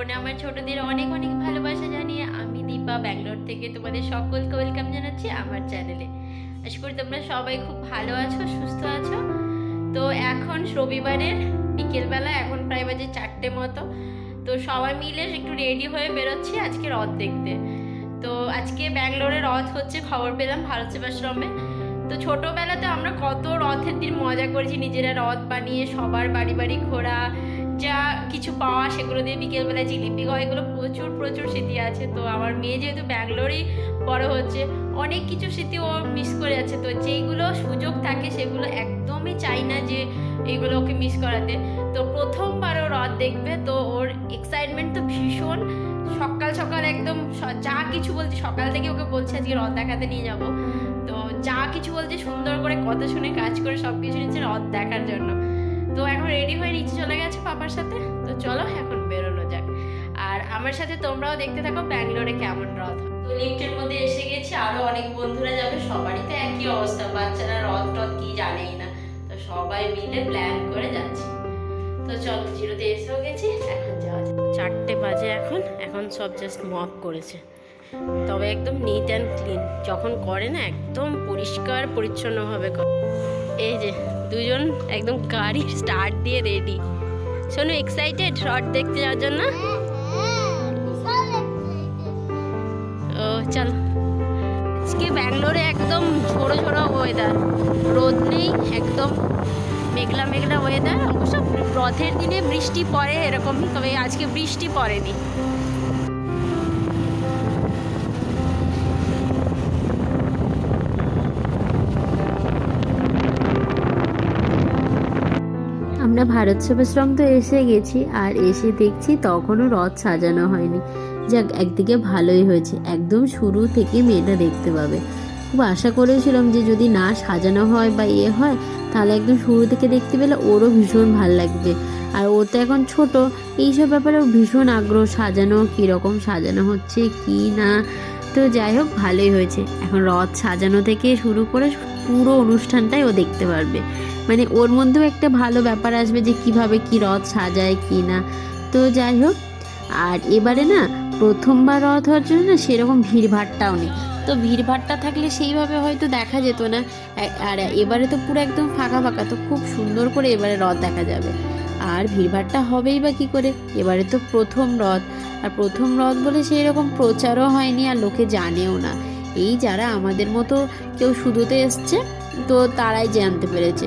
ফোনে আমার ছোটদের অনেক অনেক ভালোবাসা জানিয়ে আমি দীপা ব্যাঙ্গালোর থেকে তোমাদের সকলকে ওয়েলকাম জানাচ্ছি আমার চ্যানেলে আশা করি তোমরা সবাই খুব ভালো আছো, সুস্থ আছো। তো এখন রবিবারের বিকেলবেলা, এখন প্রায় বাজে চারটে মতো। তো সবাই মিলে একটু রেডি হয়ে বেরোচ্ছি আজকে রথ দেখতে। তো আজকে ব্যাঙ্গালোরে রথ হচ্ছে, খবর পেলাম ভারত সেবাশ্রমে তো ছোটোবেলাতে আমরা কত রথের দিন মজা করেছি, নিজেরা রথ বানিয়ে সবার বাড়ি বাড়ি ঘোরা কিছু পাওয়া সেগুলো দিয়ে বিকেলবেলা জিলিপি খাওয়া এগুলো প্রচুর প্রচুর স্মৃতি আছে। তো আমার মেয়ে যেহেতু ব্যাঙ্গালোরেই বড় হচ্ছে, অনেক কিছু স্মৃতি ও মিস করে যাচ্ছে। তো যেইগুলো সুযোগ থাকে সেগুলো একদমই চাই না যে এইগুলো ওকে মিস করাতে। তো প্রথমবার ও রথ দেখবে, তো ওর এক্সাইটমেন্ট তো ভীষণ। সকাল সকাল একদম যা কিছু বলছে, সকাল থেকে ওকে বলছে, আজকে রথ দেখাতে নিয়ে যাব। তো যা কিছু বলছে, সুন্দর করে কথা শুনে, কাজ করে সব কিছু নিচ্ছে রথ দেখার জন্য। তো এখন রেডি হয়ে নিচে চলে গেছে। আমার সাথে তোমরাও দেখতে থাকো, ব্যাঙ্গালোরে কেমন রথ। তো লিফটের মধ্যে এসে গেছি, আরও অনেক বন্ধুরা যাবে, সবারই তো একই অবস্থা, বাচ্চারা রথ টথ কি জানেই না। তো সবাই মিলে প্ল্যান করে যাচ্ছি। তো চল জিরোতে এসেও গেছি, এখন যাওয়া চারটে বাজে এখন এখন সব জাস্ট মপ করেছে। তবে একদম নিট অ্যান্ড ক্লিন যখন করে না, একদম পরিষ্কার, পরিচ্ছন্নভাবে করে। এই যে, দুজন একদম গাড়ি স্টার্ট দিয়ে রেডি শোনো এক্সাইটেড রড দেখতে যাওয়ার জন্য? চল। আজকে ব্যাঙ্গালোরে একদম ঝোড়ো ঝোড়ো ওয়েদার রোদ নেই, একদম মেঘলা মেঘলা ওয়েদার অবশ্য রথের দিনে বৃষ্টি পড়ে এরকমই, তবে আজকে বৃষ্টি পড়েনি। আমরা ভারত সেবাশ্রম তো এসে গেছি, আর এসে দেখছি তখনও রথ সাজানো হয়নি। যাক, একদিকে ভালোই হয়েছে। একদম শুরু থেকে মেয়েটা দেখতে পাবে। খুব আশা করেছিলাম যে যদি না সাজানো হয় বা ইয়ে হয়, তাহলে একদম শুরু থেকে দেখতে পেলে ওরও ভীষণ ভালো লাগবে। আর ও তো এখন ছোট, এইসব ব্যাপারে ভীষণ আগ্রহ, সাজানো কীরকম সাজানো হচ্ছে, কি না? তো যাই হোক, ভালোই হয়েছে। এখন রথ সাজানো থেকে শুরু করে পুরো অনুষ্ঠানটাই ও দেখতে পারবে। মানে ওর মধ্যেও একটা ভালো ব্যাপার আসবে যে কীভাবে কি রথ সাজায়, কি না। তো যাই হোক, আর এবারে না প্রথমবার রথ হওয়ার জন্য না সেরকম ভিড়ভাট্টাও নেই। তো ভিড়ভাট্টা থাকলে সেইভাবে হয়তো দেখা যেত না। আর এবারে তো পুরো একদম ফাঁকা ফাঁকা, তো খুব সুন্দর করে এবারে রথ দেখা যাবে। আর ভিড়ভাট্টা হবেই বা কী করে? এবারে তো প্রথম রথ। আর প্রথম রথ বলে সেই রকম প্রচারও হয়নি আর লোকে জানেও না। এই যারা আমাদের মতো কেউ শুধুতে এসছে, তো তারাই জানতে পেরেছে।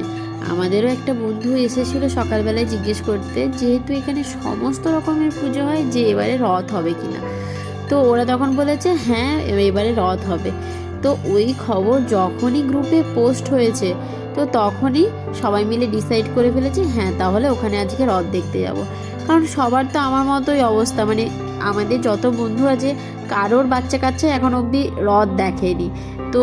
আমাদেরও একটা বন্ধু এসেছিল সকালবেলায় জিজ্ঞেস করতে, যেহেতু এখানে সমস্ত রকমের পুজো হয়, যে এবারে রথ হবে কিনা? তো ওরা তখন বলেছে হ্যাঁ এবারে রথ হবে। তো ওই খবর যখনই গ্রুপে পোস্ট হয়েছে, তো তখনই সবাই মিলে ডিসাইড করে ফেলেছে হ্যাঁ তাহলে ওখানে আজকে রথ দেখতে যাব। কারণ সবার তো আমার মতোই অবস্থা মানে আমাদের যত বন্ধু আছে, কারোর বাচ্চা কাচ্চা এখন অবধি রথ দেখেনি। তো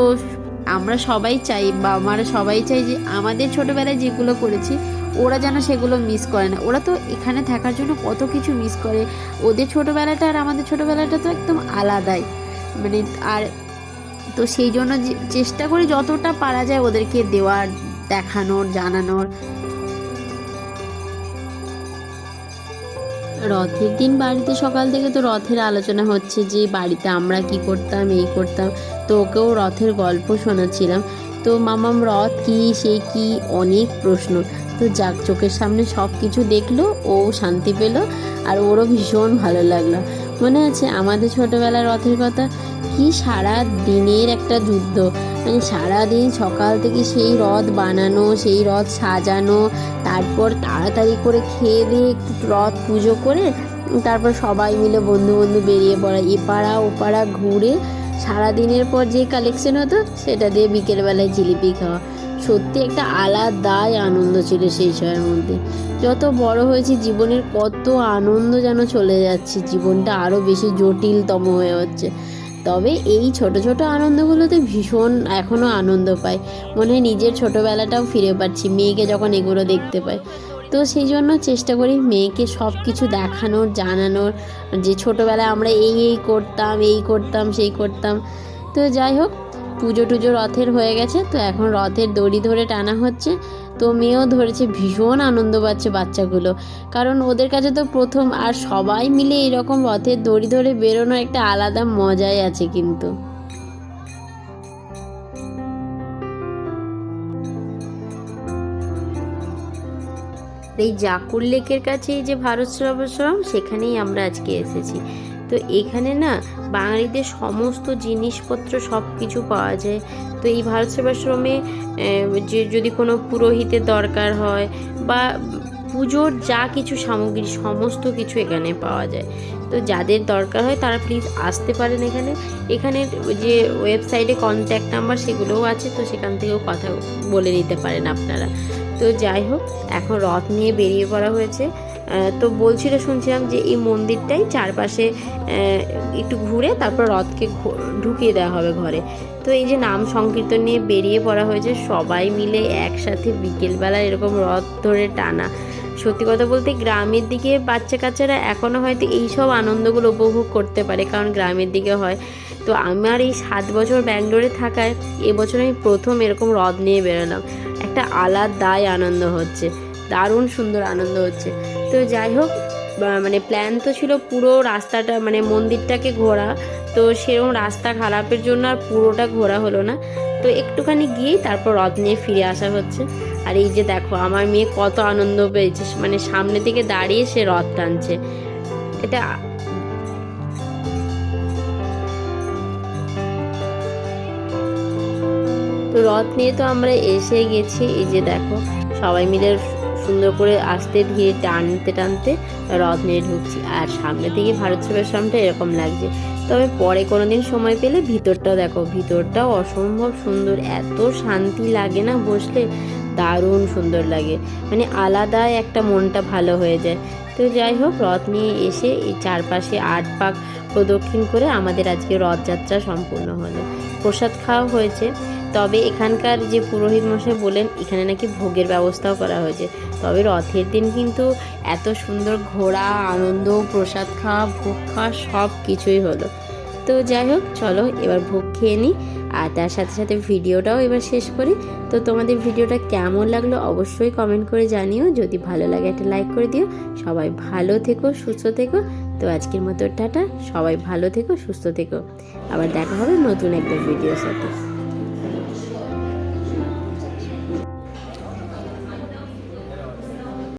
আমরা সবাই চাই বা আমরা সবাই চাই যে আমাদের ছোটোবেলায় যেগুলো করেছি, ওরা যেন সেগুলো মিস করে না। ওরা তো এখানে থাকার জন্য কত কিছু মিস করে। ওদের ছোটোবেলাটা আর আমাদের ছোটোবেলাটা তো একদম আলাদাই। মানে আর তো সেই জন্য চেষ্টা করি যতটা পারা যায় ওদেরকে দেওয়ার, দেখানোর, জানানোর। রথের দিন বাড়িতে সকাল থেকে তো রথের আলোচনা হচ্ছে যে বাড়িতে আমরা কি করতাম, এই করতাম। তো ওকেও রথের গল্প শোনাচ্ছিলাম। তো মামাম, রথ কি, সে কি, অনেক প্রশ্ন। তো যাক, চোখের সামনে সব কিছু দেখল, ও শান্তি পেল, আর ওরও ভীষণ ভালো লাগল। মনে আছে আমাদের ছোটোবেলার রথের কথা? কি সারা দিনের একটা যুদ্ধ? মানে সারাদিন সকাল থেকে সেই রথ বানানো, সেই রথ সাজানো, তারপর তাড়াতাড়ি করে খেয়ে দিয়ে একটু রথ পুজো করে, তারপর সবাই মিলে বন্ধু বন্ধু বেরিয়ে পড়া, এপাড়া ওপাড়া ঘুরে সারাদিনের পর যে কালেকশন হতো, সেটা দিয়ে বিকেলবেলায় জিলিপি খাওয়া। সত্যি একটা আলাদাই আনন্দ ছিল সেই সময়ের মধ্যে। যত বড় হয়েছি জীবনের কত আনন্দ যেন চলে যাচ্ছে, জীবনটা আরও বেশি জটিলতম হয়ে হচ্ছে। তবে এই ছোট ছোট আনন্দগুলোতে ভীষণ এখনও আনন্দ পাই। মনে হয় নিজের ছোটোবেলাটাও ফিরে পাচ্ছি, মেয়েকে যখন এগুলো দেখতে পাই। তো সেই জন্য চেষ্টা করি মেয়েকে সব কিছু দেখানোর, জানানোর, যে ছোটোবেলায় আমরা এই এই করতাম এই করতাম, সেই করতাম। তো যাই হোক পুজো টুজো রথের হয়ে গেছে, তো এখন রথের দড়ি ধরে টানা হচ্ছে। তো মেয়েও ধরেছে, ভীষণ আনন্দ পাচ্ছে বাচ্চাগুলো। কারণ ওদের কাছে তো প্রথম, আর সবাই মিলে এরকম রথের দড়ি ধরে বেরোনো একটা আলাদা মজাই আছে কিন্তু। এই জাকুর লেকের কাছে যে ভারত সেবাশ্রম সেখানেই আমরা আজকে এসেছি। তো এখানে না বাঙালিদের সমস্ত জিনিসপত্র সব কিছু পাওয়া যায়। তো এই ভারত সেবাশ্রমে যে যদি কোনো পুরোহিতের দরকার হয় বা পুজোর যা কিছু সামগ্রী, সমস্ত কিছু এখানে পাওয়া যায়। তো যাদের দরকার হয় তারা প্লিজ আসতে পারেন এখানে। এখানের যে ওয়েবসাইটে কন্ট্যাক্ট নাম্বার সেগুলোও আছে, তো সেখান থেকেও কথা বলে নিতে পারেন আপনারা। তো যাই হোক, এখন রথ নিয়ে বেরিয়ে পড়া হয়েছে। তো বলছিল শুনছিলাম যে এই মন্দিরটাই চারপাশে একটু ঘুরে তারপর রথকে ঢুকিয়ে দেওয়া হবে ঘরে। তো এই যে নাম সংকীর্তন নিয়ে বেরিয়ে পড়া হয়েছে, সবাই মিলে একসাথে বিকেলবেলা এরকম রথ ধরে টানা। সত্যি কথা বলতে গ্রামের দিকে বাচ্চা কাচ্চারা এখনও হয়তো এই সব আনন্দগুলো উপভোগ করতে পারে, কারণ গ্রামের দিকে হয়। তো আমার এই সাত বছর ব্যাঙ্গালোরে থাকায় এবছর আমি প্রথম এরকম রথ নিয়ে বেরোলাম। একটা আলাদাই আনন্দ হচ্ছে। দারুণ সুন্দর আনন্দ হচ্ছে। তো যাই হোক মানে প্ল্যান তো ছিল পুরো রাস্তাটা মানে মন্দিরটাকে ঘোরা। তো সেরকম রাস্তা খারাপের জন্য আর পুরোটা ঘোরা হলো না। তো একটুখানি গিয়েই তারপর রথ নিয়ে ফিরে আসা হচ্ছে। আর এই যে দেখো, আমার মেয়ে কত আনন্দ পেয়েছে। মানে সামনে থেকে দাঁড়িয়ে সে রথ টানছে। এটা তো রথ নিয়ে তো আমরা এসে গেছি। এই যে দেখো, সবাই মিলে সুন্দর করে আস্তে ধীরে টানতে টানতে রথ নিয়ে ঢুকছি। আর সামনে থেকে ভারত সেবাশ্রমটা এরকম লাগছে। তবে পরে কোনো দিন সময় পেলে ভিতরটাও দেখো, ভিতরটাও অসম্ভব সুন্দর। এত শান্তি লাগে না বসলে? দারুণ সুন্দর লাগে। মানে আলাদাই একটা মনটা ভালো হয়ে যায়। তো যাই হোক রথ নিয়ে এসে এই চারপাশে আট পাক প্রদক্ষিণ করে আমাদের আজকে রথযাত্রা সম্পূর্ণ হলো। প্রসাদ খাওয়া হয়েছে। তবে এখানকার যে পুরোহিত মশাই বলেন, এখানে নাকি ভোগের ব্যবস্থাও করা হয়েছে। তবে রথের দিন কিন্তু এত সুন্দর ঘোরা আনন্দ, প্রসাদ খাওয়া, ভোগ খাওয়া সব কিছুই হলো। তো যাই হোক, চলো এবার ভোগ খেয়ে নিই। আর তার সাথে সাথে ভিডিওটাও এবার শেষ করি। তো তোমাদের ভিডিওটা কেমন লাগল অবশ্যই কমেন্ট করে জানিও। যদি ভালো লাগে একটা লাইক করে দিও। সবাই ভালো থেকো, সুস্থ থেকো। তো আজকের মতো টাটা। সবাই ভালো থেকো, সুস্থ থেকো। আবার দেখা হবে নতুন একটা ভিডিওর সাথে।